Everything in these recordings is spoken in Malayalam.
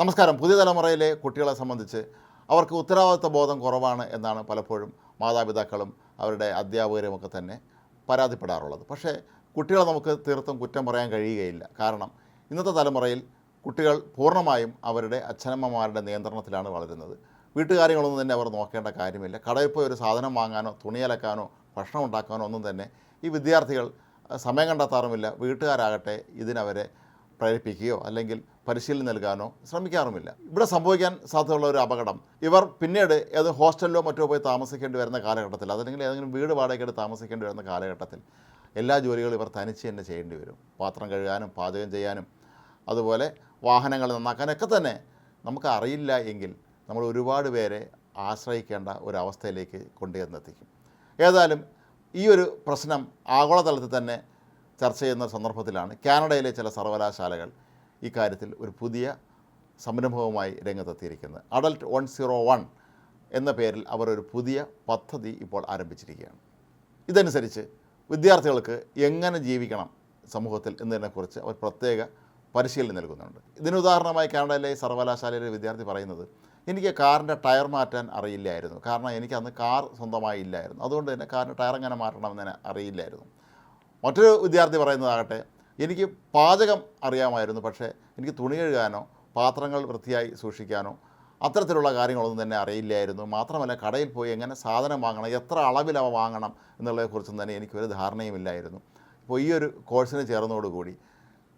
നമസ്കാരം. പുതിയ തലമുറയിലെ കുട്ടികളെ സംബന്ധിച്ച് അവർക്ക് ഉത്തരവാദിത്വ ബോധം കുറവാണ് എന്നാണ് പലപ്പോഴും മാതാപിതാക്കളും അവരുടെ അധ്യാപകരും ഒക്കെ തന്നെ പരാതിപ്പെടാറുള്ളത്. പക്ഷേ കുട്ടികളെ നമുക്ക് തീർത്തും കുറ്റം പറയാൻ കഴിയുകയില്ല. കാരണം ഇന്നത്തെ തലമുറയിൽ കുട്ടികൾ പൂർണമായും അവരുടെ അച്ഛനമ്മമാരുടെ നിയന്ത്രണത്തിലാണ് വളരുന്നത്. വീട്ടുകാര്യങ്ങളൊന്നും തന്നെ അവർ നോക്കേണ്ട കാര്യമില്ല. കടയിൽ പോയി ഒരു സാധനം വാങ്ങാനോ തുണിയലക്കാനോ ഭക്ഷണം ഉണ്ടാക്കാനോ ഒന്നും തന്നെ ഈ വിദ്യാർത്ഥികൾ സമയം കണ്ടെത്താറുമില്ല. വീട്ടുകാരാകട്ടെ ഇതിനവരെ പ്രേരിപ്പിക്കുകയോ അല്ലെങ്കിൽ പരിശീലനം നൽകാനോ ശ്രമിക്കാറുമില്ല. ഇവിടെ സംഭവിക്കാൻ സാധ്യതയുള്ള ഒരു അപകടം. ഇവർ പിന്നീട് ഏത് ഹോസ്റ്റലിലോ മറ്റോ പോയി താമസിക്കേണ്ടി വരുന്ന കാലഘട്ടത്തിൽ അതല്ലെങ്കിൽ ഏതെങ്കിലും വീട് വാടകയ്ക്കെടുത്ത് താമസിക്കേണ്ടി വരുന്ന കാലഘട്ടത്തിൽ എല്ലാ ജോലികളും ഇവർ തനിച്ച് തന്നെ ചെയ്യേണ്ടി വരും. പാത്രം കഴുകാനും പാചകം ചെയ്യാനും അതുപോലെ വാഹനങ്ങൾ നന്നാക്കാനൊക്കെ തന്നെ നമുക്ക് അറിയില്ല എങ്കിൽ നമ്മൾ ഒരുപാട് പേരെ ആശ്രയിക്കേണ്ട അവസ്ഥയിലേക്ക് കൊണ്ടുചെന്നെത്തിക്കും. ഏതായാലും ഈ ഒരു പ്രശ്നം ആഗോളതലത്തിൽ തന്നെ ചർച്ച ചെയ്യുന്ന സന്ദർഭത്തിലാണ് കാനഡയിലെ ചില സർവകലാശാലകൾ ഇക്കാര്യത്തിൽ ഒരു പുതിയ സംരംഭവുമായി രംഗത്തെത്തിയിരിക്കുന്നത്. അഡൽട്ട് വൺ സീറോ വൺ എന്ന പേരിൽ അവർ ഒരു പുതിയ പദ്ധതി ഇപ്പോൾ ആരംഭിച്ചിരിക്കുകയാണ്. ഇതനുസരിച്ച് വിദ്യാർത്ഥികൾക്ക് എങ്ങനെ ജീവിക്കണം സമൂഹത്തിൽ എന്നതിനെക്കുറിച്ച് അവർ പ്രത്യേക പരിശീലനം നൽകുന്നുണ്ട്. ഇതിന് ഉദാഹരണമായി കാനഡയിലെ സർവകലാശാലയിലെ വിദ്യാർത്ഥി പറയുന്നത് എനിക്ക് കാറിന്റെ ടയർ മാറ്റാൻ അറിയില്ലായിരുന്നു. കാരണം എനിക്ക് അന്ന് കാർ സ്വന്തമായി ഇല്ലായിരുന്നു. അതുകൊണ്ട് തന്നെ കാറിന്റെ ടയർ എങ്ങനെ മാറ്റണമെന്ന് അറിയില്ലായിരുന്നു. മറ്റൊരു വിദ്യാർത്ഥി പറയുന്നതാകട്ടെ എനിക്ക് പാചകം അറിയാമായിരുന്നു പക്ഷേ എനിക്ക് തുണി കഴുകാനോ പാത്രങ്ങൾ വൃത്തിയായി സൂക്ഷിക്കാനോ അത്തരത്തിലുള്ള കാര്യങ്ങളൊന്നും തന്നെ അറിയില്ലായിരുന്നു. മാത്രമല്ല കടയിൽ പോയി എങ്ങനെ സാധനം വാങ്ങണം എത്ര അളവിൽ അവ വാങ്ങണം എന്നുള്ളതിനെക്കുറിച്ചും തന്നെ എനിക്കൊരു ധാരണയുമില്ലായിരുന്നു ഇപ്പോൾ ഈ ഒരു കോഴ്സിന് ചേർന്നതോടുകൂടി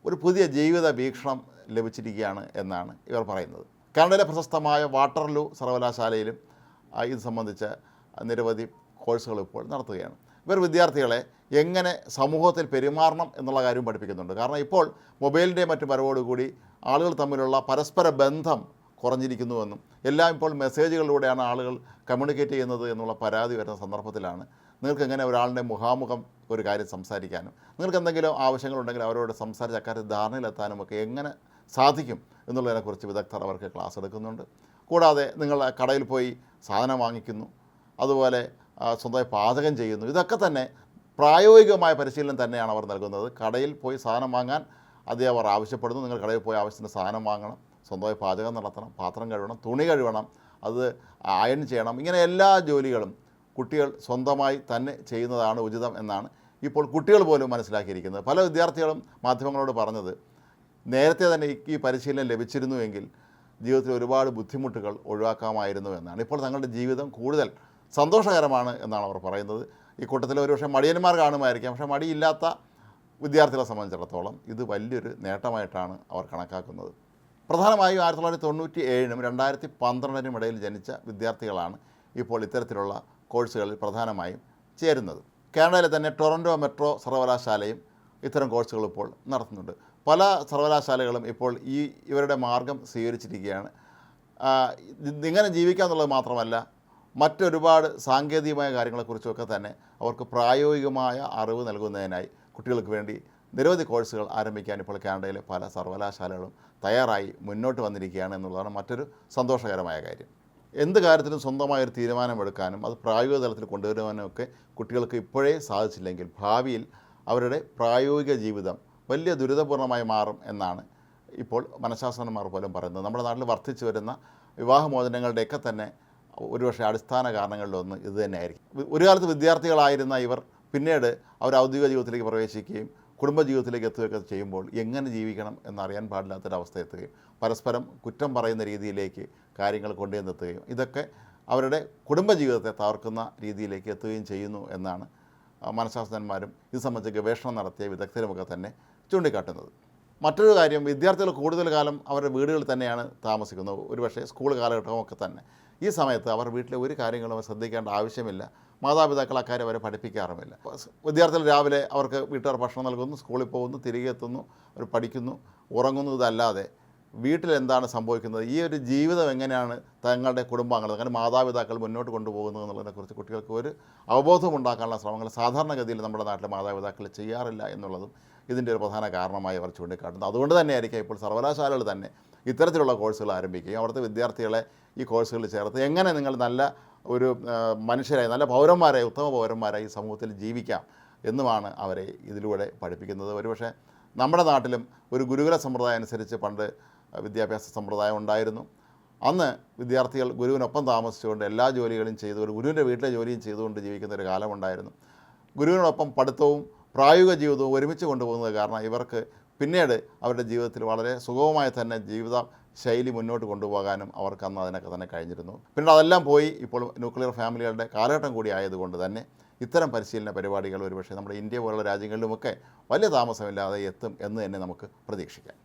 ഒരു പുതിയ ജീവിത വീക്ഷണം ലഭിച്ചിരിക്കുകയാണ് എന്നാണ് ഇവർ പറയുന്നത്. കാനഡയിലെ പ്രശസ്തമായ വാട്ടർലൂ സർവകലാശാലയിലും ഇത് സംബന്ധിച്ച് നിരവധി കോഴ്സുകൾ ഇപ്പോൾ നടത്തുകയാണ്. ഇവർ വിദ്യാർത്ഥികളെ എങ്ങനെ സമൂഹത്തിൽ പെരുമാറണം എന്നുള്ള കാര്യം പഠിപ്പിക്കുന്നുണ്ട്. കാരണം ഇപ്പോൾ മൊബൈലിന്റെ മറ്റു വരവോടുകൂടി ആളുകൾ തമ്മിലുള്ള പരസ്പര ബന്ധം കുറഞ്ഞിരിക്കുന്നുവെന്നും എല്ലാം ഇപ്പോൾ മെസ്സേജുകളിലൂടെയാണ് ആളുകൾ കമ്മ്യൂണിക്കേറ്റ് ചെയ്യുന്നത് എന്നുള്ള പരാതി വരുന്ന സന്ദർഭത്തിലാണ്. നിങ്ങൾക്ക് എങ്ങനെ ഒരാളുടെ മുഖാമുഖം ഒരു കാര്യം സംസാരിക്കാനും നിങ്ങൾക്ക് എന്തെങ്കിലും ആവശ്യങ്ങളുണ്ടെങ്കിൽ അവരോട് സംസാരിച്ച് അക്കാര്യത്തിൽ ധാരണയിലെത്താനും ഒക്കെ എങ്ങനെ സാധിക്കും എന്നുള്ളതിനെക്കുറിച്ച് വിദഗ്ധർ അവർക്ക് ക്ലാസ് എടുക്കുന്നുണ്ട്. കൂടാതെ നിങ്ങൾ കടയിൽ പോയി സാധനം വാങ്ങിക്കുന്നു അതുപോലെ സ്വന്തമായി പാചകം ചെയ്യുന്നു ഇതൊക്കെ തന്നെ പ്രായോഗികമായ പരിശീലനം തന്നെയാണ് അവർ നൽകുന്നത്. കടയിൽ പോയി സാധനം വാങ്ങാൻ അതേ അവർ ആവശ്യപ്പെടുന്നു. നിങ്ങൾ കടയിൽ പോയി ആവശ്യത്തിന് സാധനം വാങ്ങണം. സ്വന്തമായി പാചകം നടത്തണം. പാത്രം കഴുകണം. തുണി കഴുകണം. അത് അയൺ ചെയ്യണം. ഇങ്ങനെ എല്ലാ ജോലികളും കുട്ടികൾ സ്വന്തമായി തന്നെ ചെയ്യുന്നതാണ് ഉചിതം എന്നാണ് ഇപ്പോൾ കുട്ടികൾ പോലും മനസ്സിലാക്കിയിരിക്കുന്നത്. പല വിദ്യാർത്ഥികളും മാധ്യമങ്ങളോട് പറഞ്ഞത് നേരത്തെ തന്നെ ഈ- പരിശീലനം ലഭിച്ചിരുന്നുവെങ്കിൽ ജീവിതത്തിൽ ഒരുപാട് ബുദ്ധിമുട്ടുകൾ ഒഴിവാക്കാമായിരുന്നു എന്നാണ്. ഇപ്പോൾ തങ്ങളുടെ ജീവിതം കൂടുതൽ സന്തോഷകരമാണ് എന്നാണ് അവർ പറയുന്നത്. ഈ കൂട്ടത്തിൽ ഒരുപക്ഷെ മടിയന്മാർ കാണുമായിരിക്കാം. പക്ഷേ മടിയില്ലാത്ത വിദ്യാർത്ഥികളെ സംബന്ധിച്ചിടത്തോളം ഇത് വലിയൊരു നേട്ടമായിട്ടാണ് അവർ കണക്കാക്കുന്നത്. പ്രധാനമായും ആയിരത്തി തൊള്ളായിരത്തി തൊണ്ണൂറ്റി ഏഴിനും രണ്ടായിരത്തി പന്ത്രണ്ടിനും ഇടയിൽ ജനിച്ച വിദ്യാർത്ഥികളാണ് ഇപ്പോൾ ഇത്തരത്തിലുള്ള കോഴ്സുകളിൽ പ്രധാനമായും ചേരുന്നത്. കാനഡയിലെ തന്നെ ടൊറന്റോ മെട്രോ സർവകലാശാലയും ഇത്തരം കോഴ്സുകൾ ഇപ്പോൾ നടത്തുന്നുണ്ട്. പല സർവകലാശാലകളും ഇപ്പോൾ ഈ ഇവരുടെ മാർഗം സ്വീകരിച്ചിരിക്കുകയാണ്. ഇങ്ങനെ ജീവിക്കുക എന്നുള്ളത് മാത്രമല്ല മറ്റൊരുപാട് സാങ്കേതികമായ കാര്യങ്ങളെക്കുറിച്ചൊക്കെ തന്നെ അവർക്ക് പ്രായോഗികമായ അറിവ് നൽകുന്നതിനായി കുട്ടികൾക്ക് വേണ്ടി നിരവധി കോഴ്സുകൾ ആരംഭിക്കാൻ ഇപ്പോൾ കാനഡയിലെ പല സർവകലാശാലകളും തയ്യാറായി മുന്നോട്ട് വന്നിരിക്കുകയാണ് എന്നുള്ളതാണ് മറ്റൊരു സന്തോഷകരമായ കാര്യം. എന്ത് കാര്യത്തിലും സ്വന്തമായൊരു തീരുമാനമെടുക്കാനും അത് പ്രായോഗിക തലത്തിൽ കൊണ്ടുവരുവാനും ഒക്കെ കുട്ടികൾക്ക് ഇപ്പോഴേ സാധിച്ചില്ലെങ്കിൽ ഭാവിയിൽ അവരുടെ പ്രായോഗിക ജീവിതം വലിയ ദുരിതപൂർണമായി മാറും എന്നാണ് ഇപ്പോൾ മനഃശാസ്ത്രജ്ഞന്മാർ പോലും പറയുന്നത്. നമ്മുടെ നാട്ടിൽ വർദ്ധിച്ചു വരുന്ന വിവാഹമോചനങ്ങളുടെയൊക്കെ തന്നെ ഒരുപക്ഷെ അടിസ്ഥാന കാരണങ്ങളിലൊന്ന് ഇത് തന്നെയായിരിക്കും. ഒരു കാലത്ത് വിദ്യാർത്ഥികളായിരുന്ന ഇവർ പിന്നീട് അവർ ഔദ്യോഗിക ജീവിതത്തിലേക്ക് പ്രവേശിക്കുകയും കുടുംബ ജീവിതത്തിലേക്ക് എത്തുകയൊക്കെ ചെയ്യുമ്പോൾ എങ്ങനെ ജീവിക്കണം എന്നറിയാൻ പാടില്ലാത്തൊരവസ്ഥ എത്തുകയും പരസ്പരം കുറ്റം പറയുന്ന രീതിയിലേക്ക് കാര്യങ്ങൾ കൊണ്ടുവന്നെത്തുകയും ഇതൊക്കെ അവരുടെ കുടുംബ ജീവിതത്തെ തകർക്കുന്ന രീതിയിലേക്ക് എത്തുകയും ചെയ്യുന്നു എന്നാണ് മനഃശാസ്ത്രജ്ഞന്മാരും ഇത് സംബന്ധിച്ച് ഗവേഷണം നടത്തിയ വിദഗ്ധരുമൊക്കെ തന്നെ ചൂണ്ടിക്കാട്ടുന്നത്. മറ്റൊരു കാര്യം വിദ്യാർത്ഥികൾ കൂടുതൽ കാലം അവരുടെ വീടുകളിൽ തന്നെയാണ് താമസിക്കുന്നത്. ഒരുപക്ഷെ സ്കൂൾ കാലഘട്ടമൊക്കെ തന്നെ. ഈ സമയത്ത് അവർ വീട്ടിലെ ഒരു കാര്യങ്ങളും ശ്രദ്ധിക്കേണ്ട ആവശ്യമില്ല. മാതാപിതാക്കൾ അക്കാര്യം അവരെ പഠിപ്പിക്കാറുമില്ല. വിദ്യാർത്ഥികൾ രാവിലെ അവർക്ക് വീട്ടുകാർ ഭക്ഷണം നൽകുന്നു സ്കൂളിൽ പോകുന്നു തിരികെ എത്തുന്നു അവർ പഠിക്കുന്നു ഉറങ്ങുന്നു ഇതല്ലാതെ വീട്ടിൽ എന്താണ് സംഭവിക്കുന്നത്? ഈ ഒരു ജീവിതം എങ്ങനെയാണ് തങ്ങളുടെ കുടുംബാംഗങ്ങൾ അങ്ങനെ മാതാപിതാക്കൾ മുന്നോട്ട് കൊണ്ടുപോകുന്നത് എന്നുള്ളതിനെക്കുറിച്ച് കുട്ടികൾക്ക് ഒരു അവബോധം ഉണ്ടാക്കാനുള്ള ശ്രമങ്ങൾ സാധാരണഗതിയിൽ നമ്മുടെ നാട്ടിലെ മാതാപിതാക്കൾ ചെയ്യാറില്ല എന്നുള്ളതും ഇതിന്റെ ഒരു പ്രധാന കാരണമായി അവർ ചൂണ്ടിക്കാട്ടുന്നു അതുകൊണ്ട് തന്നെയായിരിക്കും ഇപ്പോൾ സർവകലാശാലകൾ തന്നെ ഇത്തരത്തിലുള്ള കോഴ്സുകൾ ആരംഭിക്കുകയും അവിടുത്തെ വിദ്യാർത്ഥികളെ ഈ കോഴ്സുകളിൽ ചേർത്ത് എങ്ങനെ നിങ്ങൾ നല്ല ഒരു മനുഷ്യരായി നല്ല പൗരന്മാരായി ഉത്തമ പൗരന്മാരായി ഈ സമൂഹത്തിൽ ജീവിക്കാം എന്നുമാണ് അവരെ ഇതിലൂടെ പഠിപ്പിക്കുന്നത്. ഒരുപക്ഷെ നമ്മുടെ നാട്ടിലും ഒരു ഗുരുകുല സമ്പ്രദായം അനുസരിച്ച് പണ്ട് വിദ്യാഭ്യാസ സമ്പ്രദായം ഉണ്ടായിരുന്നു. അന്ന് വിദ്യാർത്ഥികൾ ഗുരുവിനൊപ്പം താമസിച്ചുകൊണ്ട് എല്ലാ ജോലികളും ചെയ്തുകൊണ്ട് ഗുരുവിന്റെ വീട്ടിലെ ജോലിയും ചെയ്തുകൊണ്ട് ജീവിക്കുന്ന ഒരു കാലമുണ്ടായിരുന്നു. ഗുരുവിനോടൊപ്പം പഠിത്തവും പ്രായോഗിക ജീവിതവും ഒരുമിച്ച് കൊണ്ടുപോകുന്നത് കാരണം ഇവർക്ക് പിന്നീട് അവരുടെ ജീവിതത്തിൽ വളരെ സുഗമമായി തന്നെ ജീവിത ശൈലി മുന്നോട്ട് കൊണ്ടുപോകാനും അവർക്ക് അന്ന് അതിനൊക്കെ തന്നെ കഴിഞ്ഞിരുന്നു. പിന്നീട് അതെല്ലാം പോയി ഇപ്പോൾ ന്യൂക്ലിയർ ഫാമിലികളുടെ കാലഘട്ടം കൂടി ആയതുകൊണ്ട് തന്നെ ഇത്തരം പരിശീലന പരിപാടികൾ ഒരുപക്ഷെ നമ്മുടെ ഇന്ത്യ പോലുള്ള രാജ്യങ്ങളിലുമൊക്കെ വലിയ താമസമില്ലാതെ എത്തും എന്ന് തന്നെ നമുക്ക് പ്രതീക്ഷിക്കാം.